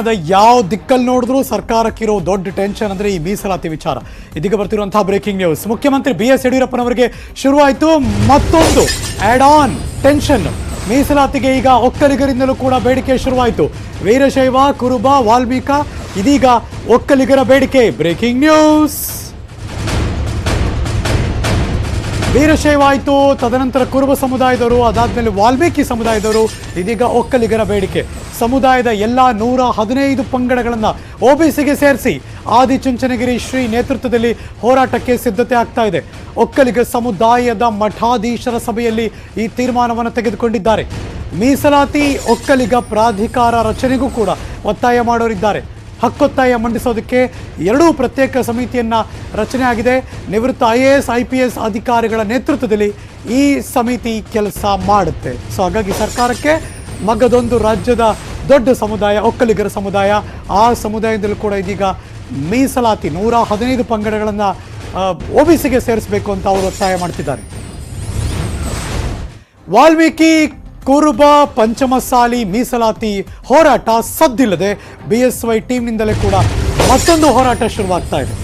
ಯಾವ ದಿಕ್ಕಲ್ಲಿ ನೋಡಿದ್ರು ಸರ್ಕಾರಕ್ಕಿರೋ ದೊಡ್ಡ ಟೆನ್ಷನ್ ಅಂದ್ರೆ ಈ ಮೀಸಲಾತಿ ವಿಚಾರ. ಇದೀಗ ಬರ್ತಿರುವಂತಹ ಬ್ರೇಕಿಂಗ್ ನ್ಯೂಸ್ ಮುಖ್ಯಮಂತ್ರಿ ಬಿ ಎಸ್ ಯಡಿಯೂರಪ್ಪನವರಿಗೆ ಶುರುವಾಯಿತು ಮತ್ತೊಂದು ಆಡ್ ಆನ್ ಟೆನ್ಷನ್ ಮೀಸಲಾತಿಗೆ ಈಗ ಒಕ್ಕಲಿಗರಿಂದಲೂ ಕೂಡ ಬೇಡಿಕೆ ಶುರುವಾಯಿತು. ವೀರಶೈವ, ಕುರುಬ, ವಾಲ್ಮೀಕ, ಇದೀಗ ಒಕ್ಕಲಿಗರ ಬೇಡಿಕೆ. ಬ್ರೇಕಿಂಗ್ ನ್ಯೂಸ್ ವೀರಶೈವ ತದನಂತರ ಕುರುಬ ಸಮುದಾಯದವರು, ಅದಾದಮೇಲೆ ವಾಲ್ಮೀಕಿ ಸಮುದಾಯದವರು, ಇದೀಗ ಒಕ್ಕಲಿಗರ ಬೇಡಿಕೆ. ಸಮುದಾಯದ ಎಲ್ಲ ನೂರ ಹದಿನೈದು ಪಂಗಡಗಳನ್ನು ಒಬಿಸಿಗೆ ಸೇರಿಸಿ ಆದಿಚುಂಚನಗಿರಿ ಶ್ರೀ ನೇತೃತ್ವದಲ್ಲಿ ಹೋರಾಟಕ್ಕೆ ಸಿದ್ಧತೆ ಆಗ್ತಾ ಇದೆ. ಒಕ್ಕಲಿಗ ಸಮುದಾಯದ ಮಠಾಧೀಶರ ಸಭೆಯಲ್ಲಿ ಈ ತೀರ್ಮಾನವನ್ನು ತೆಗೆದುಕೊಂಡಿದ್ದಾರೆ. ಮೀಸಲಾತಿ, ಒಕ್ಕಲಿಗ ಪ್ರಾಧಿಕಾರ ರಚನೆಗೂ ಕೂಡ ಒತ್ತಾಯ ಮಾಡೋರಿದ್ದಾರೆ. ಹಕ್ಕೊತ್ತಾಯ ಮಂಡಿಸೋದಕ್ಕೆ ಎರಡೂ ಪ್ರತ್ಯೇಕ ಸಮಿತಿಯನ್ನು ರಚನೆ ಆಗಿದೆ ನಿವೃತ್ತ I A S, I P S ಅಧಿಕಾರಿಗಳ ನೇತೃತ್ವದಲ್ಲಿ ಈ ಸಮಿತಿ ಕೆಲಸ ಮಾಡುತ್ತೆ. ಸೊ ಹಾಗಾಗಿ ಸರ್ಕಾರಕ್ಕೆ ಮಗದೊಂದು ರಾಜ್ಯದ ದೊಡ್ಡ ಸಮುದಾಯ, ಒಕ್ಕಲಿಗರ ಸಮುದಾಯ, ಆ ಸಮುದಾಯದಲ್ಲೂ ಕೂಡ ಇದೀಗ ಮೀಸಲಾತಿ, ನೂರ ಹದಿನೈದು ಪಂಗಡಗಳನ್ನು ಒ ಬಿ ಸಿಗೆ ಸೇರಿಸಬೇಕು ಅಂತ ಅವರು ಒತ್ತಾಯ ಮಾಡ್ತಿದ್ದಾರೆ. ವಾಲ್ಮೀಕಿ ಕುರುಬ ಪಂಚಮಸಾಲಿ ಮೀಸಲಾತಿ ಹೋರಾಟ ಸದ್ದಿಲ್ಲದೆ ಬಿ ಎಸ್ ವೈ ಟೀಮ್ನಿಂದಲೇ ಕೂಡ ಮತ್ತೊಂದು ಹೋರಾಟ ಶುರುವಾಗ್ತಾ ಇದೆ.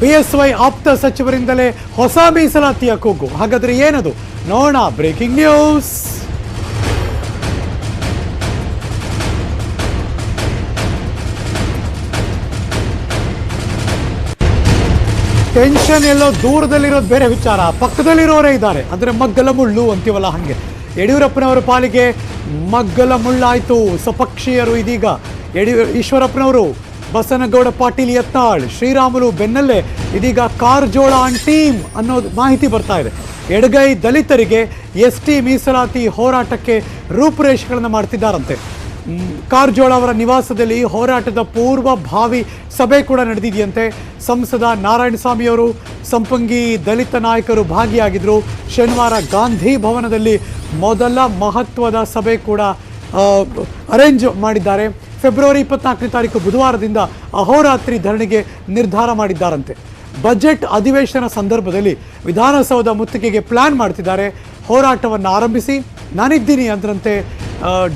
ಬಿ ಎಸ್ ವೈ ಆಪ್ತ ಸಚಿವರಿಂದಲೇ ಹೊಸ ಮೀಸಲಾತಿಯ ಕೂಗು. ಹಾಗಾದರೆ ಏನದು? ನೋಣ ಬ್ರೇಕಿಂಗ್ ನ್ಯೂಸ್. ಟೆನ್ಷನ್ ಎಲ್ಲೋ ದೂರದಲ್ಲಿರೋದು ಬೇರೆ ವಿಚಾರ. ಪಕ್ಕದಲ್ಲಿರೋರೇ ಇದ್ದಾರೆ. ಅಂದರೆ ಮಗ್ಗಲ ಮುಳ್ಳು ಅಂತೀವಲ್ಲ ಹಂಗೆ. ಯಡಿಯೂರಪ್ಪನವರ ಪಾಲಿಗೆ ಮಗ್ಗಲ ಮುಳ್ಳಾಯಿತು. ಸ್ವಪಕ್ಷೀಯರು ಇದೀಗ. ಯಡಿಯೂ, ಈಶ್ವರಪ್ಪನವರು, ಬಸನಗೌಡ ಪಾಟೀಲ್ ಯತ್ನಾಳ್, ಶ್ರೀರಾಮುಲು ಬೆನ್ನಲ್ಲೇ ಇದೀಗ ಕಾರಜೋಳ ಆನ್ ಟೀಮ್ ಅನ್ನೋದು ಮಾಹಿತಿ ಬರ್ತಾ ಇದೆ. ಎಡಗೈ ದಲಿತರಿಗೆ ಎಸ್ ಟಿ ಮೀಸಲಾತಿ ಹೋರಾಟಕ್ಕೆ ರೂಪುರೇಷೆಗಳನ್ನು ಮಾಡ್ತಿದ್ದಾರಂತೆ. ಕಾರಜೋಳ ಅವರ ನಿವಾಸದಲ್ಲಿ ಹೋರಾಟದ ಪೂರ್ವಭಾವಿ ಸಭೆ ಕೂಡ ನಡೆದಿದೆಯಂತೆ. ಸಂಸದ ನಾರಾಯಣಸ್ವಾಮಿ ಅವರು ಸಂಪಂಗಿ ದಲಿತ ನಾಯಕರು ಭಾಗಿಯಾಗಿದ್ದರು ಶನಿವಾರ ಗಾಂಧಿ ಭವನದಲ್ಲಿ ಮೊದಲ ಮಹತ್ವದ ಸಭೆ ಕೂಡ ಅರೇಂಜ್ ಮಾಡಿದ್ದಾರೆ. ಫೆಬ್ರವರಿ ಇಪ್ಪತ್ನಾಲ್ಕನೇ ತಾರೀಕು ಬುಧವಾರದಿಂದ ಅಹೋರಾತ್ರಿ ಧರಣಿಗೆ ನಿರ್ಧಾರ ಮಾಡಿದ್ದಾರಂತೆ. ಬಜೆಟ್ ಅಧಿವೇಶನ ಸಂದರ್ಭದಲ್ಲಿ ವಿಧಾನಸೌಧ ಮುತ್ತಿಗೆಗೆ ಪ್ಲ್ಯಾನ್ ಮಾಡ್ತಿದ್ದಾರೆ. ಹೋರಾಟವನ್ನು ಆರಂಭಿಸಿ ನಾನಿದ್ದೀನಿ ಅಂದ್ರಂತೆ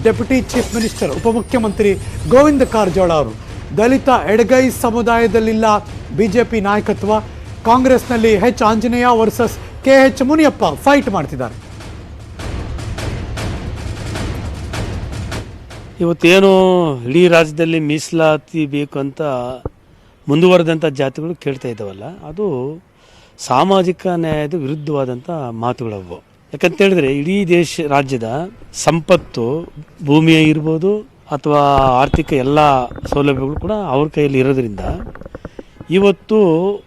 ಡೆಪ್ಯೂಟಿ ಚೀಫ್ ಮಿನಿಸ್ಟರ್ ಉಪಮುಖ್ಯಮಂತ್ರಿ ಗೋವಿಂದ ಕಾರಜೋಳ ಅವರು, ದಲಿತ ಎಡಗೈ ಸಮುದಾಯದಲ್ಲಿಲ್ಲ ಬಿ ಜೆ ಪಿ ನಾಯಕತ್ವ, ಕಾಂಗ್ರೆಸ್ನಲ್ಲಿ H Anjaneya versus K H Muniyappa fight ಮಾಡ್ತಿದ್ದಾರೆ. ಇವತ್ತೇನು ಇಡೀ ರಾಜ್ಯದಲ್ಲಿ ಮೀಸಲಾತಿ ಬೇಕು ಅಂತ ಮುಂದುವರೆದಂಥ ಜಾತಿಗಳು ಕೇಳ್ತಾ ಇದ್ದಾವಲ್ಲ, ಅದು ಸಾಮಾಜಿಕ ನ್ಯಾಯದ ವಿರುದ್ಧವಾದಂಥ ಮಾತುಗಳವು. ಯಾಕಂತ ಹೇಳಿದ್ರೆ ಇಡೀ ದೇಶ, ರಾಜ್ಯದ ಸಂಪತ್ತು ಭೂಮಿಯ ಇರ್ಬೋದು ಅಥವಾ ಆರ್ಥಿಕ ಎಲ್ಲ ಸೌಲಭ್ಯಗಳು ಕೂಡ ಅವ್ರ ಕೈಯಲ್ಲಿ ಇರೋದ್ರಿಂದ ಇವತ್ತು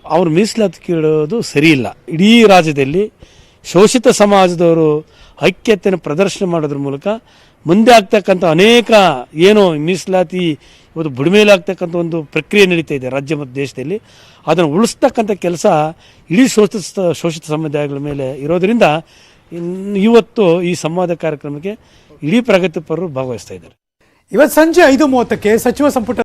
ಅವ್ರ ಮೀಸಲಾತಿ ಕೇಳೋದು ಸರಿಯಿಲ್ಲ ಇಡೀ ರಾಜ್ಯದಲ್ಲಿ ಶೋಷಿತ ಸಮಾಜದವರು ಐಕ್ಯತೆಯನ್ನು ಪ್ರದರ್ಶನ ಮಾಡೋದ್ರ ಮೂಲಕ ಮುಂದೆ ಆಗ್ತಕ್ಕಂಥ ಅನೇಕ ಏನು ಮೀಸಲಾತಿ ಇವತ್ತು ಬುಡಿಮೇಲೆ ಆಗ್ತಕ್ಕಂಥ ಒಂದು ಪ್ರಕ್ರಿಯೆ ನಡೀತಾ ಇದೆ ರಾಜ್ಯ ಮತ್ತು ದೇಶದಲ್ಲಿ. ಅದನ್ನು ಉಳಿಸ್ತಕ್ಕಂಥ ಕೆಲಸ ಇಡೀ ಶೋಷಿತ ಶೋಷಿತ ಸಮುದಾಯಗಳ ಮೇಲೆ ಇರೋದರಿಂದ ಇವತ್ತು ಈ ಸಂವಾದ ಕಾರ್ಯಕ್ರಮಕ್ಕೆ ಇಡೀ ಪ್ರಗತಿಪರರು ಭಾಗವಹಿಸ್ತಾ ಇದ್ದಾರೆ. ಇವತ್ತು ಸಂಜೆ ಐದು ಮೂವತ್ತಕ್ಕೆ ಸಚಿವ ಸಂಪುಟ